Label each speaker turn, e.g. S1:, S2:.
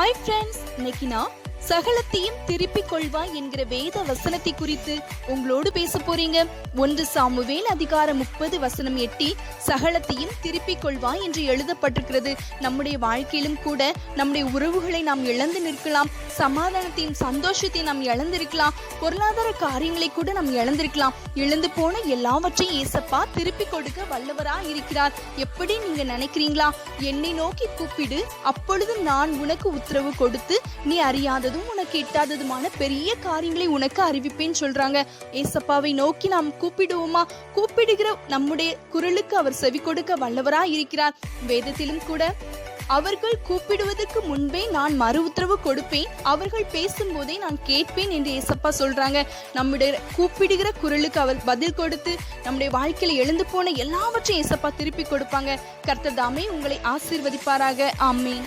S1: Hi friends இன்னைக்கு நான் சகலத்தையும் திருப்பிக் கொள்வாய் என்கிற வேத வசனத்தை குறித்து உங்களோடு பேச போறீங்க. ஒன்று சாமுவேல் அதிகாரம் முப்பது வசனம் எட்டி சகலத்தையும் திருப்பிக் கொள்வாய் என்று எழுதப்பட்டிருக்கிறது. நம்முடைய வாழ்க்கையிலும் கூட நம்முடைய உறவுகளை நாம் இழந்து நிற்கலாம். சமாதானத்தையும் சந்தோஷத்தையும் நாம் இழந்திருக்கலாம். பொருளாதார காரியங்களை கூட நாம் இழந்திருக்கலாம். இழந்து போன எல்லாவற்றையும் ஏசப்பா திருப்பி கொடுக்க வல்லவரா இருக்கிறார். எப்படி நீங்க நினைக்கிறீங்களா? என்னை நோக்கி கூப்பிடு அப்பொழுது நான் உனக்கு உத்தரவு கொடுத்து நீ அறியாததும் உனக்கு எட்டாததுமான பெரிய காரியங்களை உனக்கு அறிவிப்பேன்னு சொல்றாங்க. ஏசப்பாவை நோக்கி நாம் கூப்பிடுவோமா? கூப்பிடுகிற நம்முடைய குரலுக்கு அவர் செவி கொடுக்க வல்லவரா இருக்கிறார். வேதத்திலும் கூட அவர்கள் கூப்பிடுவதற்கு முன்பே நான் மறு உத்தரவு கொடுப்பேன். அவர்கள் பேசும்போதே நான் கேட்பேன் என்று ஏசப்பா சொல்றாங்க. நம்முடைய கூப்பிடுகிற குரலுக்கு அவர் பதில் கொடுத்து நம்முடைய வாழ்க்கையில் எழுந்து போன எல்லாவற்றையும் ஏசப்பா திருப்பி கொடுப்பாங்க. கர்த்ததாமே உங்களை ஆசீர்வதிப்பாராக. ஆமேன்.